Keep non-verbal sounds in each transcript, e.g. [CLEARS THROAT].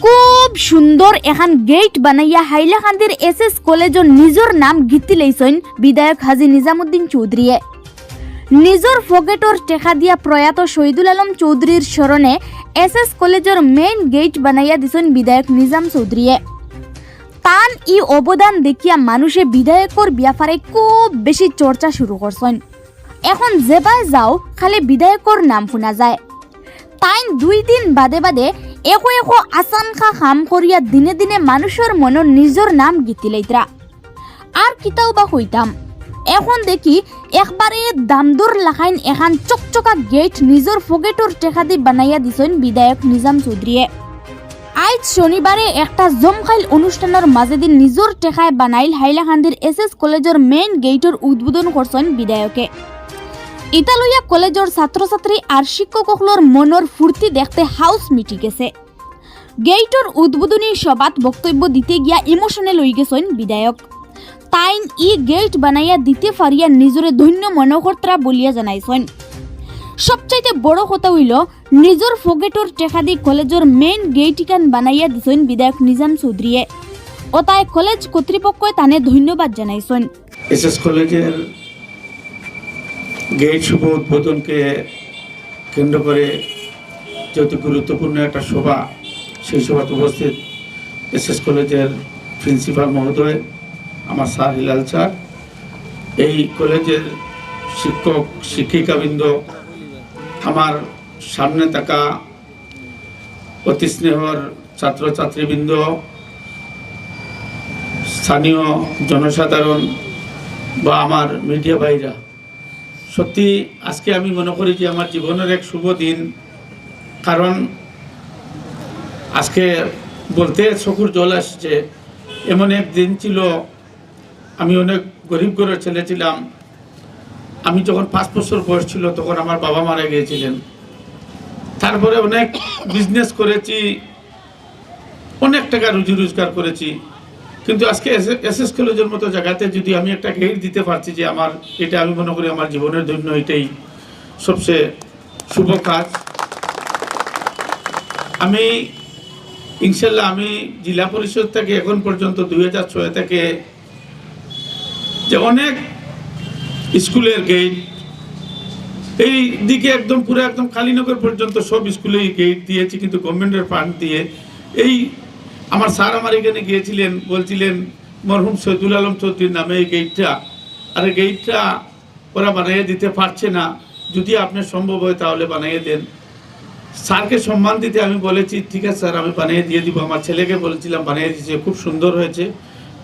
খুব সুন্দর এখান গেট বানাইয়া হাইলাকান্দির এস এস কলেজের নিজর নাম গীতি লইছেন বিধায়ক হাজি নিজামুদ্দিন চৌধুরীয়ে নিজর ফকেটর টেকা দিয়া প্রয়াত শহীদুল আলম চৌধুরীর স্মরণে এস এস কলেজের মেইন গেট বানাইয়া দিছেন বিধায়ক নিজাম চৌধুরীয়ে তান ই অবদান দেখিয়া মানুষে বিধায়কর ব্যাপারে খুব বেশি চর্চা শুরু করছেন এখন যেবাই যাও, খালি বিধায়কর নাম শোনা যায়। তাইন দুই দিন বাদে বাদে একো একো আসানখা কাম করিয়া দিনে দিনে মানুষের মনের নিজের নাম গীতি লইতরা আর কিতাও বা কইতাম এখন দেখি একবারে দামদর লাখাইন এখান চকচকা গেট নিজের ফকেটর টেকা দি বানাইয়া দিছেন বিধায়ক নিজাম চৌধুরীয়ে আজ শনিবারে একটা জমখাইল অনুষ্ঠানের মাঝেদি নিজের টেকায় বানাইল হাইলাকান্দির এস এস কলেজের মেইন গেটের উদ্বোধন করছেন বিধায়কে। ইতালইয়া কলেজের ছাত্রছাত্রী আর শিক্ষকসকলের মনের ফুর্তি দেখতে হাউস মিটি গেছে গেইটর উদ্বোধনী সভাত বক্তব্য দিতে গিয়া ইমোশনে হয়ে গেছেন বিধায়ক। তাইন ই গেট বানাইয়া দিতে পারিয়া নিজরে ধন্য মনোকর্তা বলিয়া জানাইছেন। সবচাইতে বড় কথা হইল নিজের ফগেটর টেকা দি কলেজের মেইন গেট ইকান বানাইয়া দিছেন বিধায়ক নিজাম চৌধুরীয়ে ও তাই কলেজ কর্তৃপক্ষ তানে ধন্যবাদ জানাইছেন। এসএস কলেজের গেট শুভ উদ্বোধনকে কেন্দ্র করে যেহেতু গুরুত্বপূর্ণ একটা সভা, সেই সভাতে উপস্থিত এসএস কলেজের প্রিন্সিপাল মহোদয়, আমার স্যার হিলাল স্যার, এই কলেজের শিক্ষক, শিক্ষিকাবৃন্দ, আমার সামনে থাকা অতি স্নেহর ছাত্রছাত্রীবৃন্দ, স্থানীয় জনসাধারণ বা আমার মিডিয়া ভাইরা। সত্যি আজকে আমি মনে করি যে আমার জীবনের এক শুভ দিন। কারণ আজকে বলতে চকুর জল আসছে। এমন এক দিন ছিল, আমি অনেক গরিব ঘরের ছেলে ছিলাম। আমি যখন পাঁচ বছর বয়স ছিল, তখন আমার বাবা মারা গিয়েছিলেন। তারপরে অনেক বিজনেস করেছি, অনেক টাকা রুজি রোজগার করেছি। কিন্তু আজকে এস এস কলেজের মতো জায়গাতে যদি আমি একটা গেট দিতে পারছি যে আমার, এটা আমি মনে করি আমার জীবনের জন্য এটাই সবচেয়ে শুভ কাজ। আমি, ইনশাল্লাহ আমি জেলা পরিষদ থেকে এখন পর্যন্ত দুই হাজার ছয় থেকে যে অনেক স্কুলের গেট এই দিকে একদম পুরো একদম কালীনগর পর্যন্ত সব স্কুলেই গেট দিয়েছি, কিন্তু গভর্নমেন্টের ফান্ড দিয়ে এই আমার স্যার আমার এখানে গিয়েছিলেন, বলছিলেন, মরহুম সৈদুল আলম চৌধুরীর নামে এই গেটটা আর এই গেটটা ওরা বানিয়ে দিতে পারছে না। যদি আপনার সম্ভব হয় তাহলে বানিয়ে দেন। স্যারকে সম্মান দিতে আমি বলেছি, ঠিক আছে স্যার, আমি বানিয়ে দিয়ে দিব। আমার ছেলেকে বলেছিলাম, বানিয়ে দিয়েছে, খুব সুন্দর হয়েছে,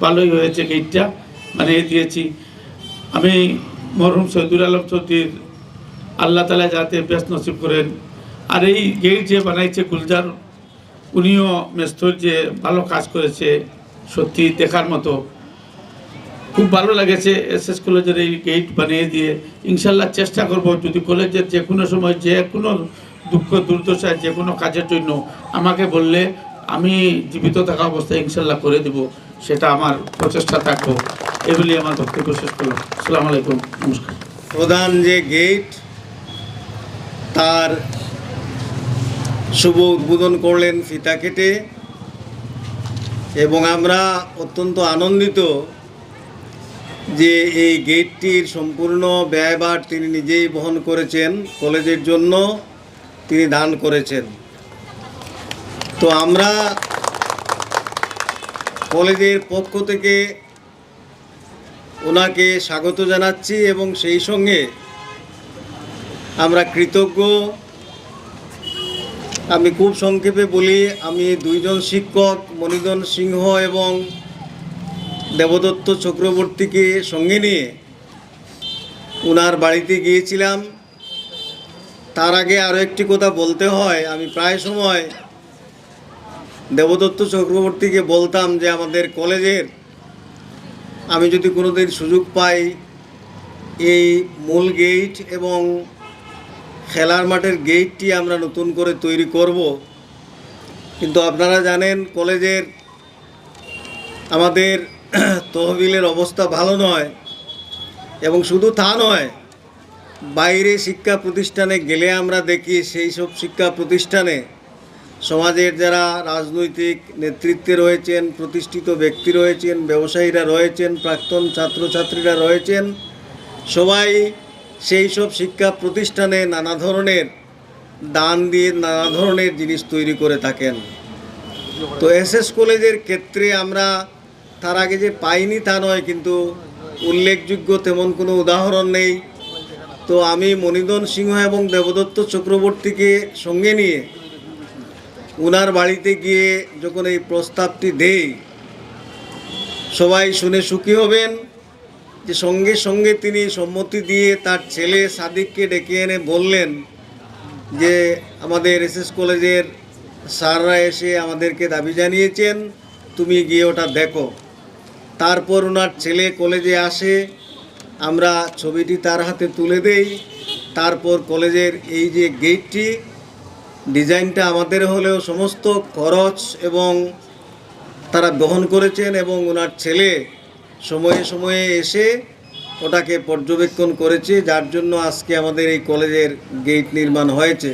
ভালোই হয়েছে গেটটা বানিয়ে দিয়েছি। আমি মরহুম সৈদুল আলম চৌধুরীর আল্লাহ তালা যাতে বেশ নসিব করেন। আর এই গেট যে বানাইছে গুলজার উনিও মেস্তর যে ভালো কাজ করেছে, সত্যি দেখার মতো। খুব ভালো লাগেছে এস এস কলেজের এই গেট বানিয়ে দিয়ে। ইনশাল্লাহ চেষ্টা করব যদি কলেজের যে কোনো সময় যে কোনো দুঃখ, দুর্দশায় যে কোনো কাজের জন্য আমাকে বললে আমি জীবিত থাকা অবস্থায় ইনশাল্লাহ করে দিব, সেটা আমার প্রচেষ্টা থাকব। এগুলি আমার বক্তব্য শেষ করলাম। আসসালামু আলাইকুম, নমস্কার। প্রধান যে গেট তার শুভ উদ্বোধন করলেন ফিতা কেটে। এবং আমরা অত্যন্ত আনন্দিত যে এই গেটটির সম্পূর্ণ ব্যয়ভার তিনি নিজেই বহন করেছেন, কলেজের জন্য তিনি দান করেছেন। তো আমরা কলেজের পক্ষ থেকে ওনাকে স্বাগত জানাচ্ছি এবং সেই সঙ্গে আমরা কৃতজ্ঞ আমি খুব সংক্ষেপে বলি, আমি দুইজন শিক্ষক, মণিধন সিংহ এবং দেবদত্ত চক্রবর্তীকে সঙ্গে নিয়ে ওনার বাড়িতে গিয়েছিলাম। তার আগে আরও একটি কথা বলতে হয়, আমি প্রায় সময় দেবদত্ত চক্রবর্তীকে বলতাম যে, আমাদের কলেজের আমি যদি কোনোদিন সুযোগ পাই, এই মূল গেট এবং খেলার মাঠের গেটটি আমরা নতুন করে তৈরি করব। কিন্তু আপনারা জানেন, কলেজের আমাদের [CLEARS THROAT] তহবিলের অবস্থা ভালো নয় এবং শুধু তা নয়, বাইরে শিক্ষা প্রতিষ্ঠানে গেলে আমরা দেখি সেই সব শিক্ষা প্রতিষ্ঠানে সমাজের যারা রাজনৈতিক নেতৃত্বে রয়েছেন, প্রতিষ্ঠিত ব্যক্তি রয়েছেন, ব্যবসায়ীরা রয়েছেন, প্রাক্তন ছাত্রছাত্রীরা রয়েছেন, সবাই সেই সব শিক্ষা প্রতিষ্ঠানে নানা ধরনের দান দিয়ে নানা ধরনের জিনিস তৈরি করে থাকেন। তো এস এস কলেজের ক্ষেত্রে আমরা তার আগে যে পাইনি তা নয়, কিন্তু উল্লেখযোগ্য তেমন কোনো উদাহরণ নেই। তো আমি মনিদন সিংহ এবং দেবদত্ত চক্রবর্তীকে সঙ্গে নিয়ে উনার বাড়িতে গিয়ে যখন এই প্রস্তাবটি দেই, সবাই শুনে সুখী হবেন। যে সঙ্গে সঙ্গে তিনি সম্মতি দিয়ে তার ছেলে সাদিককে ডেকে এনে বললেন যে আমাদের এসএস কলেজের স্যাররা এসে আমাদেরকে দাবি জানিয়েছেন, তুমি গিয়ে ওটা দেখো। তারপর ওনার ছেলে কলেজে আসে, আমরা ছবিটি তার হাতে তুলে দেই। তারপর কলেজের এই যে গেটটি, ডিজাইনটা আমাদের হলেও সমস্ত খরচ এবং তারা গ্রহণ করেছেন এবং ওনার ছেলে সময়ে সময়ে এসে ওটাকে পর্যবেক্ষণ করেছে, যার জন্য আজকে আমাদের এই কলেজের গেট নির্মাণ হয়েছে।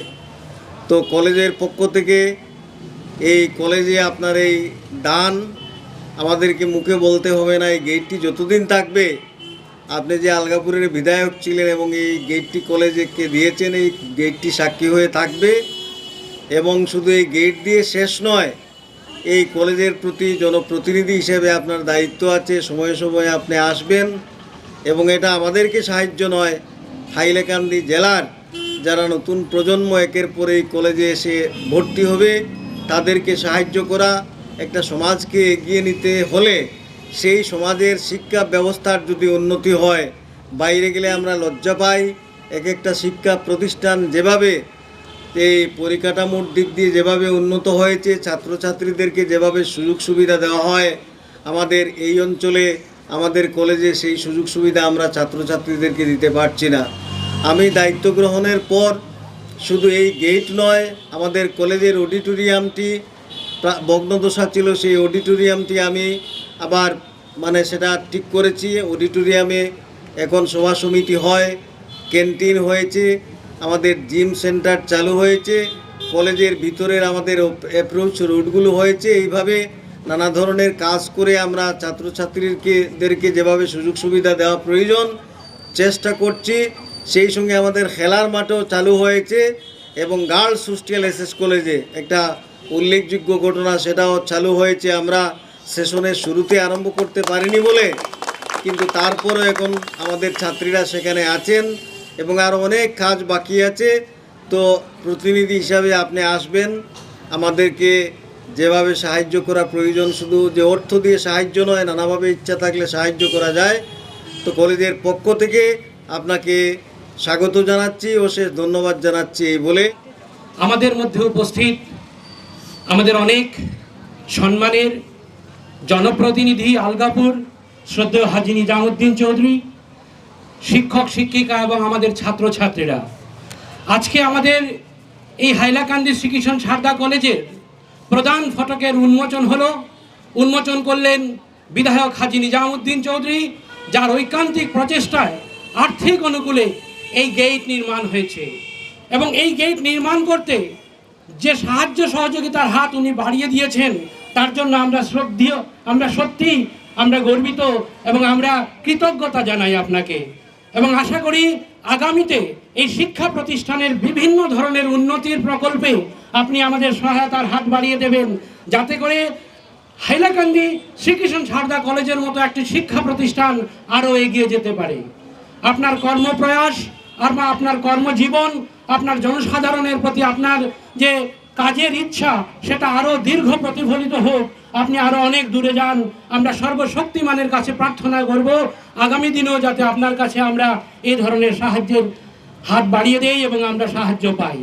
তো কলেজের পক্ষ থেকে এই কলেজে আপনার এই দান আমাদেরকে মুখে বলতে হবে না, এই গেটটি যতদিন থাকবে আপনি যে আলগাপুরের বিধায়ক ছিলেন এবং এই গেটটি কলেজকে দিয়েছেন, এই গেটটি সাক্ষী হয়ে থাকবে এবং শুধু এই গেট দিয়ে শেষ নয় এই কলেজের প্রতি জনপ্রতিনিধি হিসেবে আপনার দায়িত্ব আছে, সময়ে সময়ে আপনি আসবেন এবং এটা আমাদেরকে সাহায্য নয়। হাইলাকান্দি জেলার যারা নতুন প্রজন্ম একের পর এই কলেজে এসে ভর্তি হবে, তাদেরকে সাহায্য করা, একটা সমাজকে এগিয়ে নিতে হলে সেই সমাজের শিক্ষা ব্যবস্থার যদি উন্নতি হয়, বাইরে গেলে আমরা লজ্জা পাই। এক একটা শিক্ষা প্রতিষ্ঠান যেভাবে এই পরিকাঠামোর দিক দিয়ে যেভাবে উন্নত হয়েছে, ছাত্রছাত্রীদেরকে যেভাবে সুযোগ সুবিধা দেওয়া হয়, আমাদের এই অঞ্চলে, আমাদের কলেজে সেই সুযোগ সুবিধা আমরা ছাত্রছাত্রীদেরকে দিতে পারছি না। আমি দায়িত্ব গ্রহণের পর শুধু এই গেট নয়, আমাদের কলেজের অডিটোরিয়ামটি ভগ্নদশা ছিল, সেই অডিটোরিয়ামটি আমি আবার মানে সেটা ঠিক করেছি, অডিটোরিয়ামে এখন সভা সমিতি হয়, ক্যান্টিন হয়েছে আমাদের জিম সেন্টার চালু হয়েছে, কলেজের ভিতরের আমাদের অ্যাপ্রোচ রুটগুলো হয়েছে, এইভাবে নানা ধরনের কাজ করে আমরা ছাত্রছাত্রীদেরকে যেভাবে সুযোগ সুবিধা দেওয়া প্রয়োজন, চেষ্টা করছি। সেই সঙ্গে আমাদের খেলার মাঠও চালু হয়েছে এবং গার্লস হোস্টেল এস এস কলেজে একটা উল্লেখযোগ্য ঘটনা সেটাও চালু হয়েছে। আমরা সেশনের শুরুতে আরম্ভ করতে পারিনি বলে, কিন্তু তারপরও এখন আমাদের ছাত্রীরা সেখানে আছেন। এবং আরও অনেক কাজ বাকি আছে। তো প্রতিনিধি হিসাবে আপনি আসবেন। আমাদেরকে যেভাবে সাহায্য করা প্রয়োজন, শুধু যে অর্থ দিয়ে সাহায্য নয়, নানাভাবে ইচ্ছা থাকলে সাহায্য করা যায়। তো কলেজের পক্ষ থেকে আপনাকে স্বাগত জানাচ্ছি ও শেষ ধন্যবাদ জানাচ্ছি এই বলে। আমাদের মধ্যে উপস্থিত আমাদের অনেক সম্মানের জনপ্রতিনিধি আলগাপুর শ্রদ্ধেয় হাজি নিজামুদ্দিন চৌধুরী শিক্ষক, শিক্ষিকা এবং আমাদের ছাত্রছাত্রীরা। আজকে আমাদের এই হাইলাকান্দি শ্রীকৃষ্ণ সারদা কলেজের প্রধান ফটকের উন্মোচন হলো। উন্মোচন করলেন বিধায়ক হাজি নিজামুদ্দিন চৌধুরী, যার ঐকান্তিক প্রচেষ্টায় আর্থিক অনুকূলে এই গেট নির্মাণ হয়েছে। এবং এই গেট নির্মাণ করতে যে সাহায্য সহযোগিতার হাত উনি বাড়িয়ে দিয়েছেন, তার জন্য আমরা শ্রদ্ধেয়, আমরা সত্যি আমরা গর্বিত এবং আমরা কৃতজ্ঞতা জানাই আপনাকে। এবং আশা করি আগামীতে এই শিক্ষা প্রতিষ্ঠানের বিভিন্ন ধরনের উন্নতির প্রকল্পে আপনি আমাদের সহায়তার হাত বাড়িয়ে দেবেন। যাতে করে হাইলাকান্দি শ্রীকৃষ্ণ সারদা কলেজের মতো একটি শিক্ষা প্রতিষ্ঠান আরও এগিয়ে যেতে পারে। আপনার কর্মপ্রয়াস আর আপনার কর্মজীবন, আপনার জনসাধারণের প্রতি আপনার যে কাজের ইচ্ছা, সেটা আরও দীর্ঘ প্রতিফলিত হোক। আপনি আরও অনেক দূরে যান। আমরা সর্বশক্তিমানের কাছে প্রার্থনা করব। আগামী দিনেও যাতে আপনার কাছে আমরা এই ধরনের সাহায্যের হাত বাড়িয়ে দেই এবং আমরা সাহায্য পাই।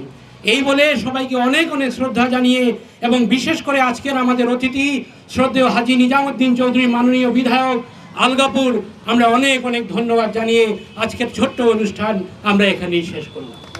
এই বলে সবাইকে অনেক অনেক শ্রদ্ধা জানিয়ে এবং বিশেষ করে আজকের আমাদের অতিথি, শ্রদ্ধেয় হাজি নিজামুদ্দিন চৌধুরী, মাননীয় বিধায়ক আলগাপুর, আমরা অনেক অনেক ধন্যবাদ জানিয়ে আজকের ছোট্ট অনুষ্ঠান আমরা এখানেই শেষ করলাম।